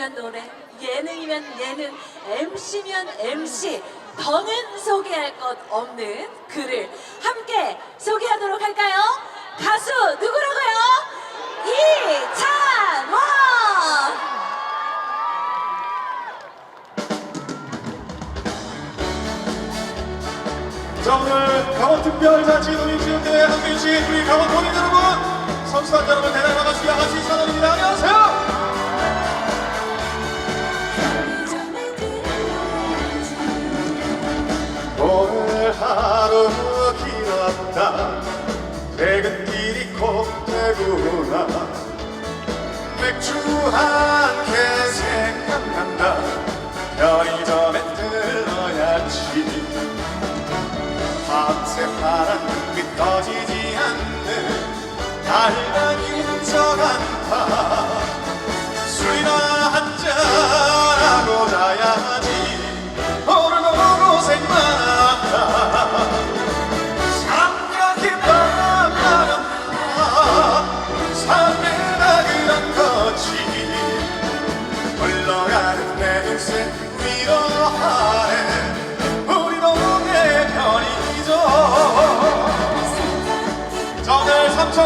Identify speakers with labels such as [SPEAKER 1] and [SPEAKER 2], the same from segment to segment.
[SPEAKER 1] 노래면 노래, 예능이면 예능, MC면 MC, 더는 소개할 것 없는 그를 함께 소개하도록 할까요? 가수 누구라고요? 이찬원!
[SPEAKER 2] 자 오늘 강원특별자치 농림지원대회 함께해 주신 우리 강원 도민 여러분 선수단 여러분 대단히 반갑습니다 가수 이찬원입니다 안녕하세요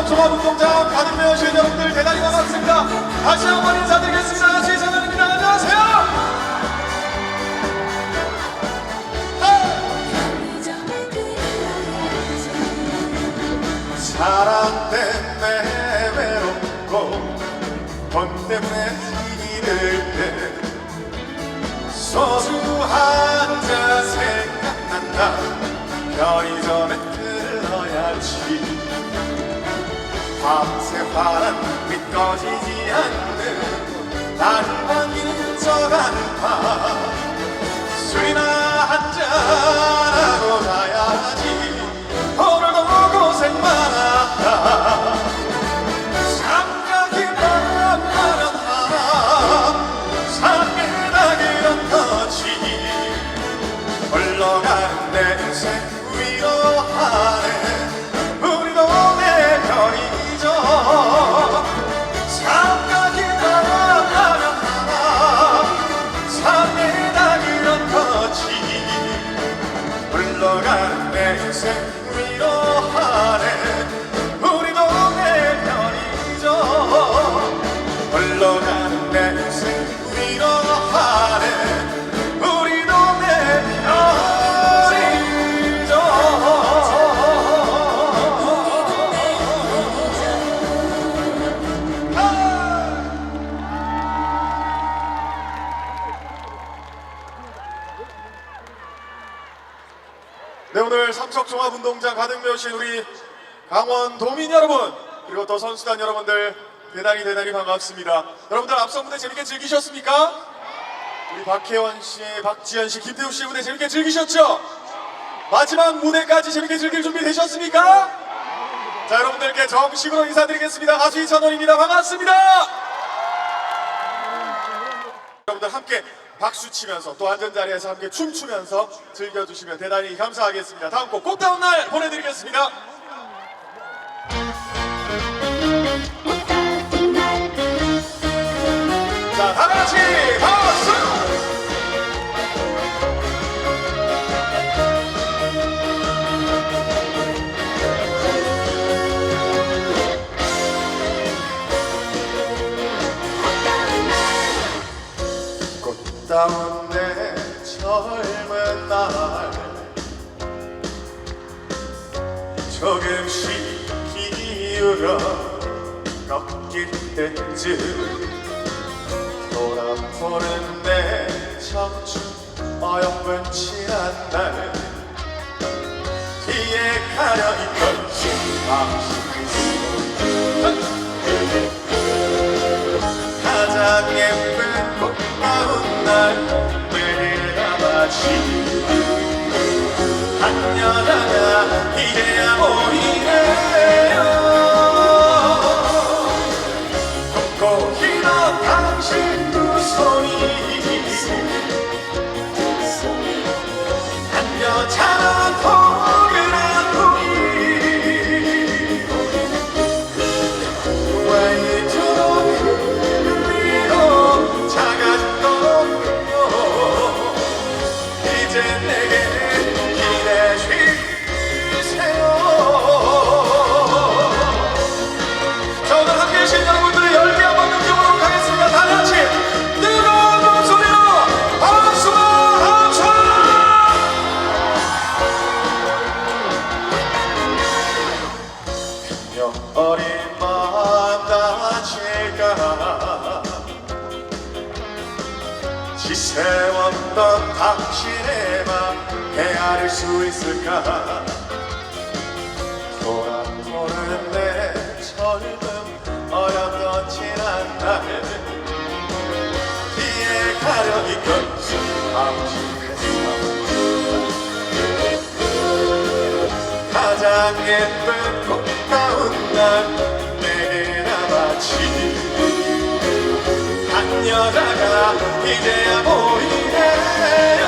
[SPEAKER 2] 종합운동장 가득 메우신 여러분들 대단히 반갑습니다. 다시 한번 밤새 파란 빛 꺼지지 않는 달방인 저간파 술이나 한잔하고 자야지. 오늘도 고생 많았 오늘 삼척종합운동장 가득 메우신 우리 강원 도민 여러분 그리고 또 선수단 여러분들 대단히 대단히 반갑습니다. 여러분들 앞선 무대 재밌게 즐기셨습니까? 우리 박혜원 씨, 박지현 씨, 김태우 씨 무대 재밌게 즐기셨죠? 마지막 무대까지 재밌게 즐길 준비 되셨습니까? 자 여러분들께 정식으로 인사드리겠습니다. 가수 이찬원입니다. 반갑습니다. 여러분들 함께 박수 치면서 또 앉은 자리에서 함께 춤추면서 즐겨주시면 대단히 감사하겠습니다. 다음 곡 꽃다운 날 보내드리겠습니다. 가장 예쁜 꽃다운 날 내일아마 지새웠던 당신의 맘 헤아릴 수 있을까? 돌아보는 내 젊음 어렸던 지난 날. 뒤에 가려니 끝수 가장 예쁜 꽃다운 날. 내게나 마치 한 여자가 이제야 보이네요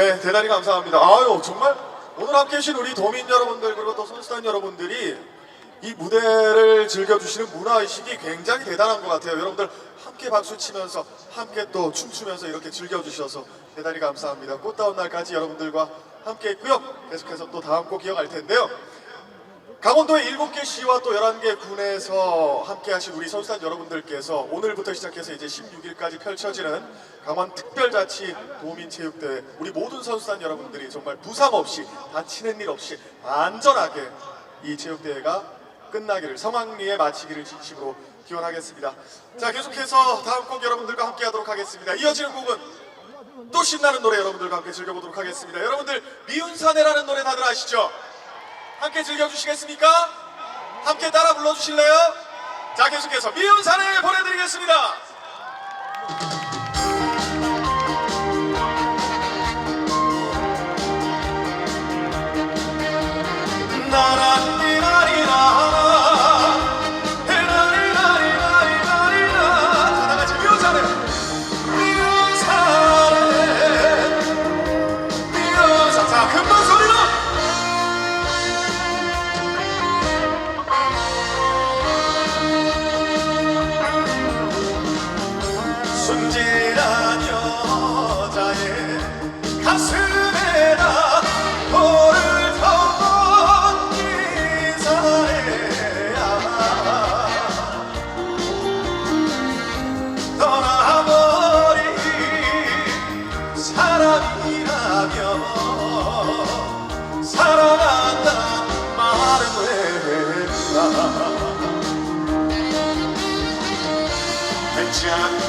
[SPEAKER 2] 네, 대단히 감사합니다. 아유, 정말 오늘 함께 해주신 우리 도민 여러분들 그리고 또 선수단 여러분들이 이 무대를 즐겨주시는 문화의식이 굉장히 대단한 것 같아요. 여러분들 함께 박수 치면서 함께 또 춤추면서 이렇게 즐겨주셔서 대단히 감사합니다. 꽃다운 날까지 여러분들과 함께 했고요. 계속해서 또 다음 곡 이어갈 텐데요. 강원도의 7개 시와 또 11개 군에서 함께 하신 우리 선수단 여러분들께서 오늘부터 시작해서 이제 16일까지 펼쳐지는 강원 특별자치 도민체육대회 우리 모든 선수단 여러분들이 정말 부상 없이 다치는 일 없이 안전하게 이 체육대회가 끝나기를 성황리에 마치기를 진심으로 기원하겠습니다. 자 계속해서 다음 곡 여러분들과 함께 하도록 하겠습니다. 이어지는 곡은 또 신나는 노래 여러분들과 함께 즐겨보도록 하겠습니다. 여러분들 미운 사내라는 노래 다들 아시죠? 함께 즐겨주시겠습니까? 함께 따라 불러주실래요? 자 계속해서 미운 사내 보내드리겠습니다. 장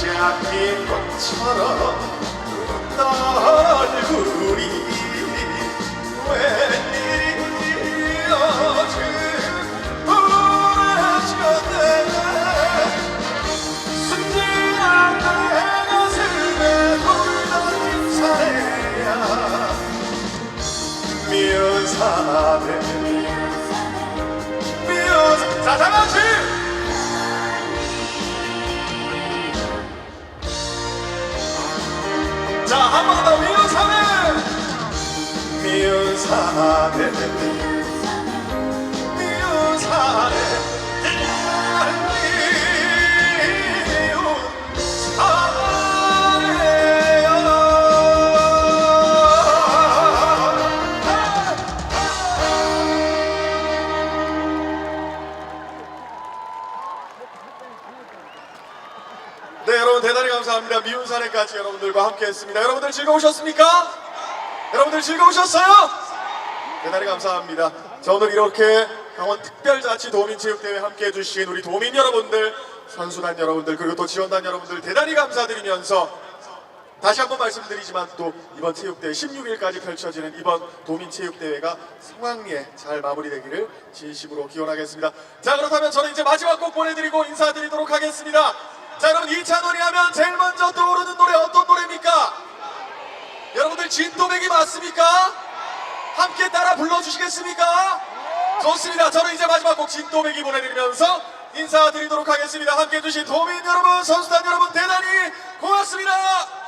[SPEAKER 2] 발짝이 꽃처럼 날 우리 웬일이야 오래전에 순진한 내 가슴에 돌던진 사내야 미운 사내 미운 사- 자 다같이 자, 한 번 더 미운 사내 미운 사내 미운 사내 감사합니다. 미운 사내까지 여러분들과 함께했습니다. 여러분들 즐거우셨습니까? 여러분들 즐거우셨어요? 대단히 감사합니다. 자, 오늘 이렇게 강원 특별자치 도민체육대회 함께해 주신 우리 도민 여러분들, 선수단 여러분들, 그리고 또 지원단 여러분들 대단히 감사드리면서 다시 한번 말씀드리지만 또 이번 체육대회 16일까지 펼쳐지는 이번 도민체육대회가 성황리에 잘 마무리되기를 진심으로 기원하겠습니다. 자 그렇다면 저는 이제 마지막 곡 보내드리고 인사드리도록 하겠습니다. 자 여러분 2차 놀이 하면 제일 먼저 떠오르는 노래 어떤 노래입니까? 여러분들 진또배기 맞습니까? 함께 따라 불러주시겠습니까? 좋습니다. 저는 이제 마지막 곡 진또배기 보내드리면서 인사드리도록 하겠습니다. 함께 해주신 도민 여러분, 선수단 여러분 대단히 고맙습니다.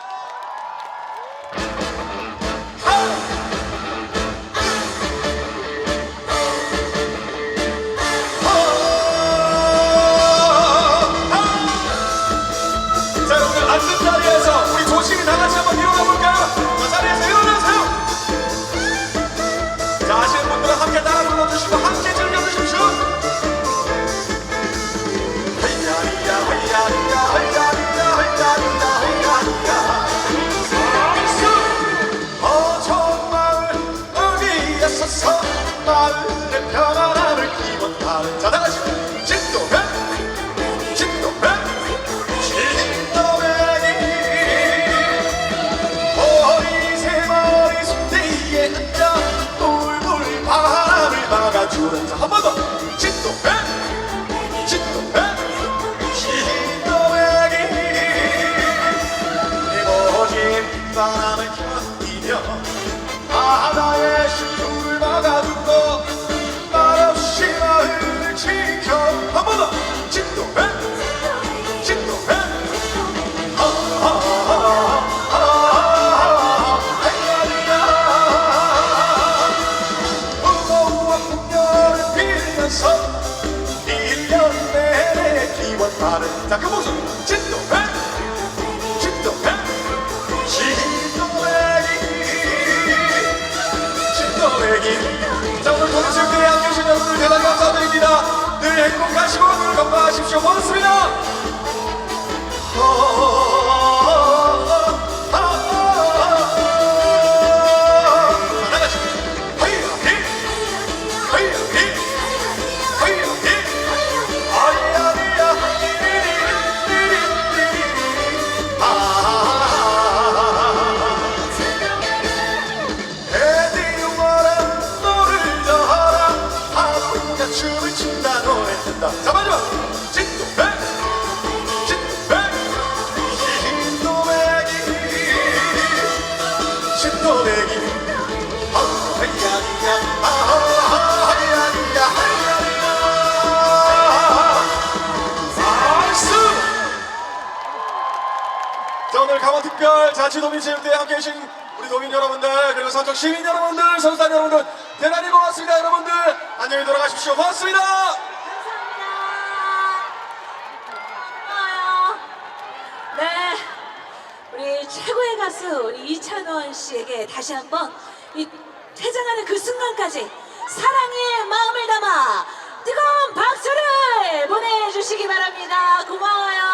[SPEAKER 2] 바람을 견디며 행복하시고 늘 건강하십시오. 고맙습니다 자 오늘 강원 특별 자치도민체육대회 함께 계신 우리 도민 여러분들 그리고 서쪽 시민 여러분들 선수단 여러분들 대단히 고맙습니다 여러분들 안녕히 돌아가십시오 고맙습니다
[SPEAKER 1] 고마워요. 네, 우리 최고의 가수 우리 이찬원 씨에게 다시 한번 이 퇴장하는 그 순간까지 사랑의 마음을 담아 뜨거운 박수를 보내주시기 바랍니다. 고마워요.